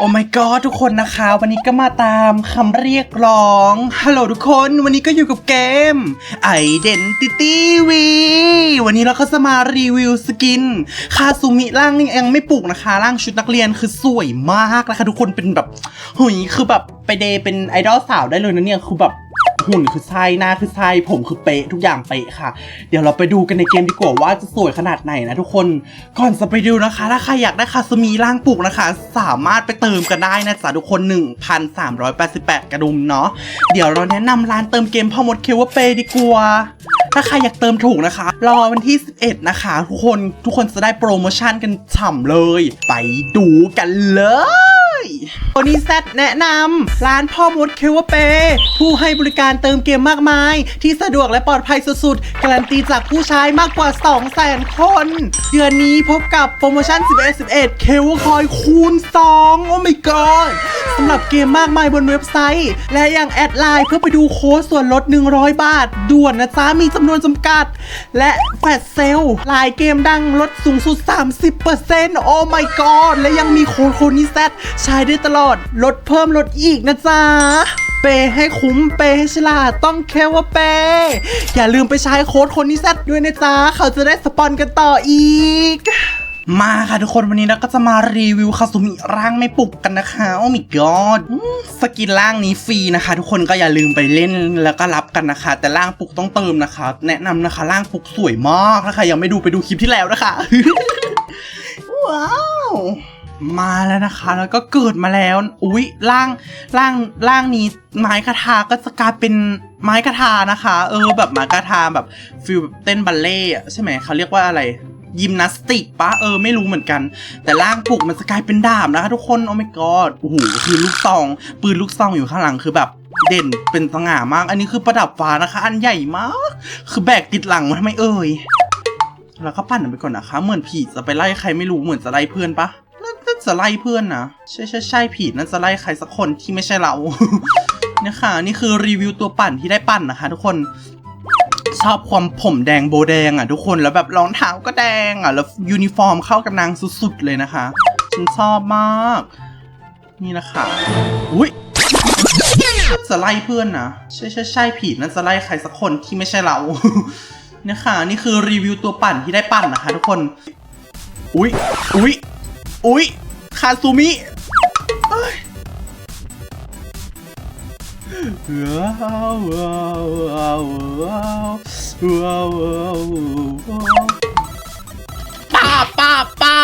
โอ้ my god ทุกคนนะคะ วันนี้ก็มาตามคำเรียกร้อง ฮัลโหลทุกคน วันนี้ก็อยู่กับเกม Identity V วันนี้เราก็จะมารีวิวสกิน คาซูมิร่างนี่ยังไม่ปลุกนะคะ ร่างชุดนักเรียนคือสวยมากนะคะ ทุกคนเป็นแบบหุยคือแบบไปเดย์เป็นไอดอลสาวได้เลยนะเนี่ย คือแบบ หุ่นคือใช่หน้าคือใช่ผมคือเป๊ะทุกอย่างเป๊ะค่ะ เดี๋ยวเราไปดูกันในเกมดีกว่าว่าจะสวยขนาดไหนนะทุกคนก่อนจะไปดูนะคะ ถ้าใครอยากได้คาสมีร่างปลุกนะคะ สามารถไปเติมกันได้นะจ๊ะทุกคน 1,388 กระดุมเนาะเดี๋ยวเราแนะนำร้านเติมเกมพ่อมดเควอร์เปดีกว่าถ้าใครอยากเติมถูกนะคะ รอวันที่ 11 นะคะ ทุกคนทุกคนจะได้โปรโมชั่นกันฉ่ำเลย ไปดูกันเลย วันนี้แซดแนะนำร้านพ่อมดเคเวเป ผู้ให้บริการเติมเกมมากมาย ที่สะดวกและปลอดภัยสุดๆ การันตีจากผู้ใช้มากกว่า 200,000 คน เดือนนี้พบกับโปรโมชั่น 11 11 เคเวคอยคูณ 2 โอ้ my god สำหรับเกมมากมายบนเว็บไซต์ และยังแอดไลน์เพื่อไปดูโค้ดส่วนลด 100 บาท ด่วนนะจ๊ะ มีจำนวนจำกัด และแฟลชเซลล์ลายเกมดังลดสูงสุด 30%โอ้ my god และยังมีโค้ดโคนิแซดใช้ได้ตลอด ลดเพิ่มลดอีกนะจ๊ะ เปให้คุ้มเปให้ฉลาดต้องแค่ว่าเป อย่าลืมไปใช้โค้ดคนิแซดด้วยนะจ๊ะ เขาจะได้สปอนกันต่ออีกมาค่ะทุกคนวันนี้เราก็จะมารีวิวคาสุมิร่างไม่ปลุกกันนะคะ โอ้ my god อืมสกินร่างนี้ฟรีนะคะ ทุกคนก็อย่าลืมไปเล่นแล้วก็รับกันนะคะ แต่ร่างปลุกต้องเติมนะคะ แนะนำนะคะร่างปลุกสวยมากถ้าใครยังไม่ดูไปดูคลิปที่แล้วนะคะ ว้าว มาแล้วนะคะ แล้วก็เกิดมาแล้ว อุ๊ยร่างร่างร่างนี้ไม้คาทาก็จะกลายเป็นไม้คาทานะคะ เออแบบไม้คาทาแบบฟิลแบบเต้นบัลเล่อะใช่ไหมเขาเรียกว่าอะไรยิมนาสติกปะเออไม่รู้เหมือนกัน แต่ร่างปลุกมันจะกลายเป็นดาบนะคะทุกคนโอ้ my god โอ้โหคือลูกซอง ปืนลูกซองอยู่ข้างหลังคือแบบเด่นเป็นสง่ามาก อันนี้คือประดับฟ้านะคะ อันใหญ่มาก คือแบกติดหลังมาทำไมเอ่ยแล้วก็ปั่นไปก่อนนะคะ เหมือนผีจะไปไล่ใครไม่รู้เหมือนจะไล่เพื่อนปะ จะไล่เพื่อนนะ ใช่ใช่ใช่ผีน่าจะไล่ใครสักคนที่ไม่ใช่เราเนี่ยค่ะนี่คือรีวิวตัวปั่นที่ได้ปั่นนะคะ ทุกคนชอบความผมแดงโบแดงอะทุกคนแล้วแบบรองเท้าก็แดงอะแล้วยูนิฟอร์มเข้ากับนางสุดๆเลยนะคะฉันชอบมาก นี่นะคะอุ้ยจะไล่เพื่อนนะใช่ใช่ใช่ผีน่าจะไล่ใครสักคนที่ไม่ใช่เราเนี่ยค่ะนี่คือรีวิวตัวปั่นที่ได้ปั่นนะคะ ทุกคน อุ๊ยอุ๊ยอุ๊ย คาซูมิเอ้ยว้าวว้าวว้าวว้าวว้าวว้าวป้าป้าป้า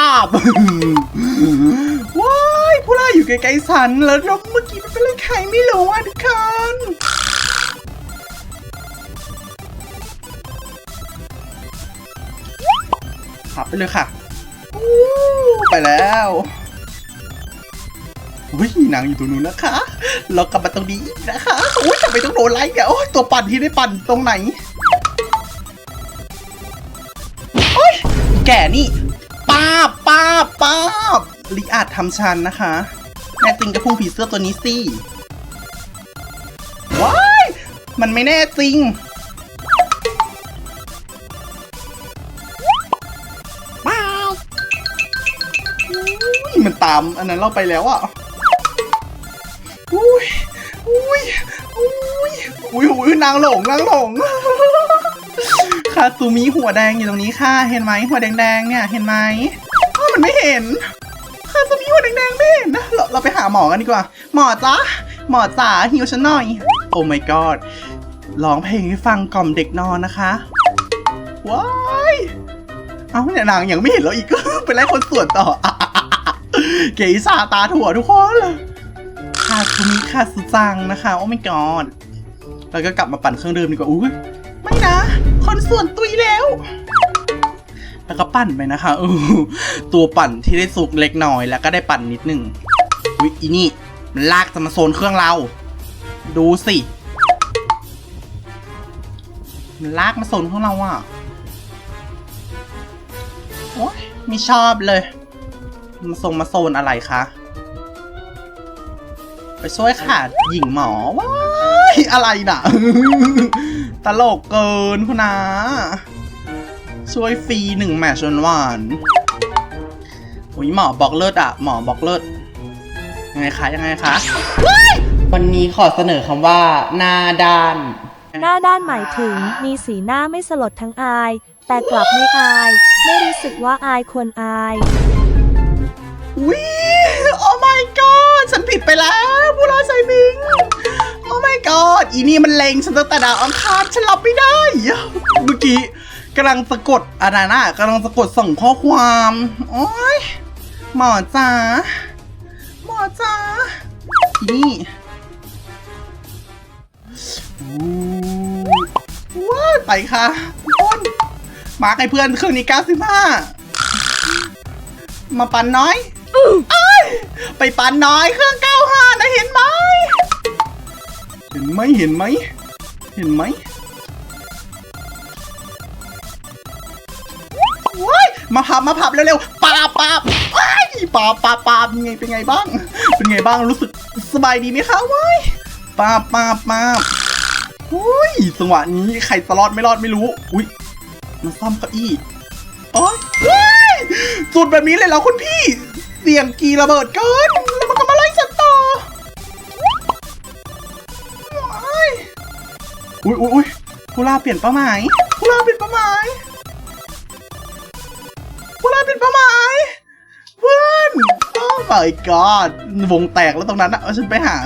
ว้ายผู้ล่าอยู่ใกลๆฉันแล้วแล้วเมื่อกี้มันเป็นอะไรใครไม่รู้อะทุกคนขับไปเลยค่ะ ไปแล้ว อุ้ยนางอยู่ตรงนู้นนะคะ เรากลับมาตรงนี้อีกนะคะอุ้ยทำไมต้องโดนไล่อะโอ้ยตัวปั่นที่ได้ปั่นตรงไหนโอ้ยแก่นี่ป้าบป้าบป้าบลิอาจทำชันนะคะแน่จริงกระพุ้งผีเสื้อตัวนี้สิว้ายมันไม่แน่จริงอุ๊ยมันตามอันนั้นเราไปแล้วอะ อุ้ยอุ้ยนางหลงนางหลงคาซูมิหัวแดงอยู่ตรงนี้ค่ะ เห็นไหมหัวแดงๆเนี่ยเห็นไหมอ้าวมันไม่เห็นคาซูมิหัวแดงๆไม่เห็นนะเราเราไปหาหมอกันดีกว่า หมอจ๊ะหมอจ๋าหิวฉันหน่อย โอ้ my god ร้องเพลงให้ฟังกล่อมเด็กนอนนะคะว้ายเอ้าเนี่ยนางยังไม่เห็นเราอีกก็ไปไล่คนสวนต่อ เก๋ชาตาถั่วทุกคนคาคุมิคาสุจังนะคะ โอ้ไม่กอด แล้วก็กลับมาปั่นเครื่องดื่มดีกว่าอุ้ยไม่นะ คนส่วนตุยแล้ว แล้วก็ปั่นไปนะคะเออตัวปั่นที่ได้สุกเล็กน้อย แล้วก็ได้ปั่นนิดนึงอุ้ยอีนี่มันลากจะมาโซนเครื่องเรา ดูสิมันลากมาโซนของเราอะโอ๊ยไม่ชอบเลย มาทรงมาโซนอะไรคะ ไปช่วยค่ะ หญิงหมอว้า อะไรน่ะ ตลกเกินคุณนาช่วยฟรีหนึ่งแมตช์วันวานอุ้ยหมอบอกเลิศอะหมอบอกเลิศยังไงคะยังไงคะว้ายวันนี้ขอเสนอคำว่า หน้าด้าน หน้าด้านหมายถึงมีสีหน้าไม่สลดทั้งอาย แต่กลับไม่อาย ไม่รู้สึกว่าอายควรอายวิโอ้ my god ฉันผิดไปแล้วผู้ร้ายใส่บิงโอ้ my god อีนี่มันเลงฉันตั้งแต่ดาวอังคารฉันรับไม่ได้ เมื่อกี้กำลังสะกดอะไรนะกำลังสะกดส่งข้อความ โอ้ยหมอจ๋าหมอจ๋าอีนี่ว้าไปค่ะทุกคนมาให้เพื่อนเครื่องนี้95 มาปันน้อยเอ้ยไปปันน้อยเครื่อง เห็นไหมเห็นไหมเห็นไหมว้ายมาพับมาพับเร็วๆปาบปาบว้ายปาบปาบปาบเป็นไงเป็นไงบ้าง เป็นไงบ้างรู้สึกสบายดีไหมคะว้ายปาบปาบปาบอุ้ยจังหวะนี้ใครจะรอดไม่รอดไม่รู้ อุ้ยมาซ่อมเก้าอี้โอ๊ยเฮ้ยสุดแบบนี้เลยเหรอคุณพี่ เสียงกีระเบิดเกิน อุ้ยอุ้ยอุ้ยคุลาเปลี่ยนเป้าหมายคุลาเปลี่ยนเป้าหมายคุลาเปลี่ยนเป้าหมายเพื่อนโอ้ my god วงแตกแล้วตรงนั้นอะฉันไปหา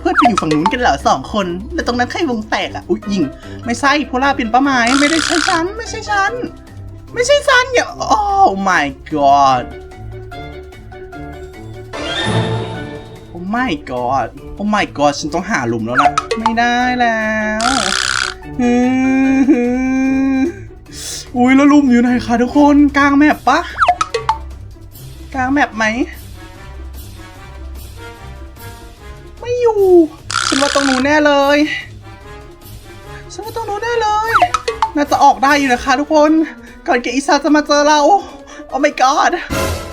เพื่อนไปอยู่ฝั่งนู้นกันเหรอสองคนแล้วตรงนั้นใครวงแตกอะอุ้ยยิง ไม่ใช่โพล่าเปลี่ยนเป้าหมายไม่ได้ใช่ฉันไม่ใช่ฉันไม่ใช่ฉันอย่าโอ้ my god โอ้ my god โอ้ my god ฉันต้องหาหลุมแล้วล่ะ ไม่ได้แล้ว อุ้ยแล้วลุมอยู่ไหนคะทุกคนกลางแมปปะกลางแมปไหม ไม่อยู่ฉันว่าตรงนู้นแน่เลยฉันว่าตรงนู้นแน่เลย น่าจะออกได้อยู่นะคะทุกคน ก่อนเกอิซาจะมาเจอเรา โอ้ my god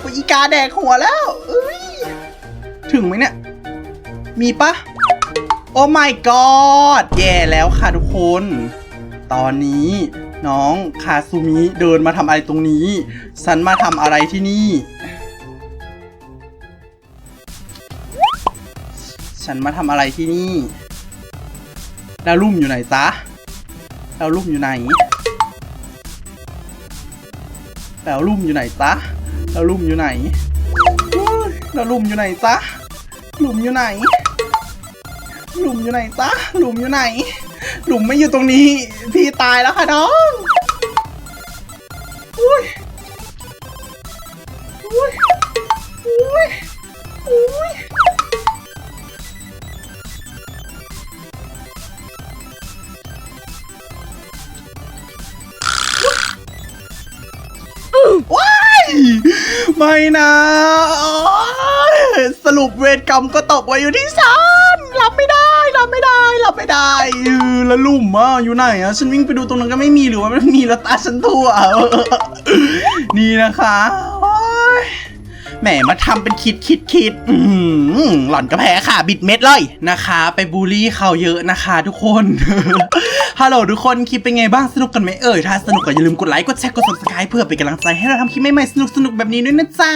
อ้ยอีกาแดกหัวแล้ว ถึงไหมเนี่ย มีปะ อ้ my god แย่แล้วค่ะทุกคน ตอนนี้น้องคาซูมิเดินมาทำอะไรตรงนี้ ฉันมาทำอะไรที่นี่ ฉันมาทำอะไรที่นี่ดาวลุ่มอยู่ไหนจ๊ะดาวลุ่มอยู่ไหนดาวลุ่มอยู่ไหนจ๊ะดาวลุ่มอยู่ไหนอุ๊ยดาวลุ่มอยู่ไหนจ๊ะ ลุ่มอยู่ไหน หลุมอยู่ไหนจ๊ะหลุมอยู่ไหน หลุมไม่อยู่ตรงนี้ พี่ตายแล้วค่ะน้องอุ้ยอุ้ยอุ้ยอุ้ยว้ายไม่นะสรุปเวรกรรมก็ตกไว้อยู่ที่ฉันรับไม่ได้ รับไม่ได้รับไม่ได้เออแล้วลุ่มอะอยู่ไหนอะฉันวิ่งไปดูตรงนั้นก็ไม่มีหรือว่ามันมีแล้วตาฉันทั่วนี่นะคะ แหมมาทำเป็นคิดคิดคิดอืมหล่อนก็แพ้ค่ะ บิดเม็ดเลยนะคะ ไปบูลลี่เขาเยอะนะคะ ทุกคนฮัลโหลทุกคนคลิปเป็นไงบ้างสนุกกันไหมเอ่ยถ้าสนุกก็อย่าลืมกดไลค์กดแชร์กด subscribe เพื่อเป็นกำลังใจให้เราทำคลิปใหม่ๆสนุกๆแบบนี้ด้วยนะจ๊ะ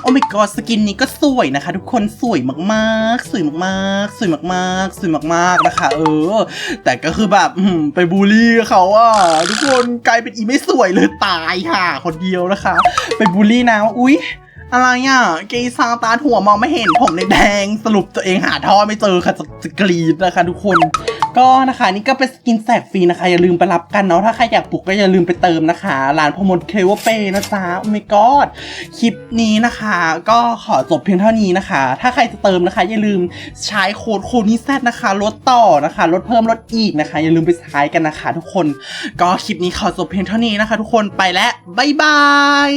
โอ้ my god สกินนี้ก็สวยนะคะ ทุกคนสวยมากๆ สวยมากๆ สวยมากๆ สวยมากๆนะคะ เออ แต่ก็คือแบบไปบูลลี่เขาอะทุกคนกลายเป็นอีไม่สวยเลยตายค่ะ คนเดียวนะคะ ไปบูลลี่นะว่าอุ๊ย อะไรอะเกย์ซาตาหัวมองไม่เห็นผมในแดงสรุปตัวเองหาท่อไม่เจอค่ะจะจะกรีดนะคะทุกคน ก็นะคะนี่ก็เป็นสกินแสกฟรีนะคะ อย่าลืมไปรับกันเนาะถ้าใครอยากปลุกก็อย่าลืมไปเติมนะคะร้านพมดเควเปนะจ๊ะโอ้ my god คลิปนี้นะคะ ก็ขอจบเพียงเท่านี้นะคะ ถ้าใครจะเติมนะคะ อย่าลืมใช้โค้ดโคนิแซดนะคะลดต่อนะคะลดเพิ่มลดอีกนะคะ อย่าลืมไปใช้กันนะคะ ทุกคน ก็คลิปนี้ขอจบเพียงเท่านี้นะคะ ทุกคนไปแล้วบ๊ายบาย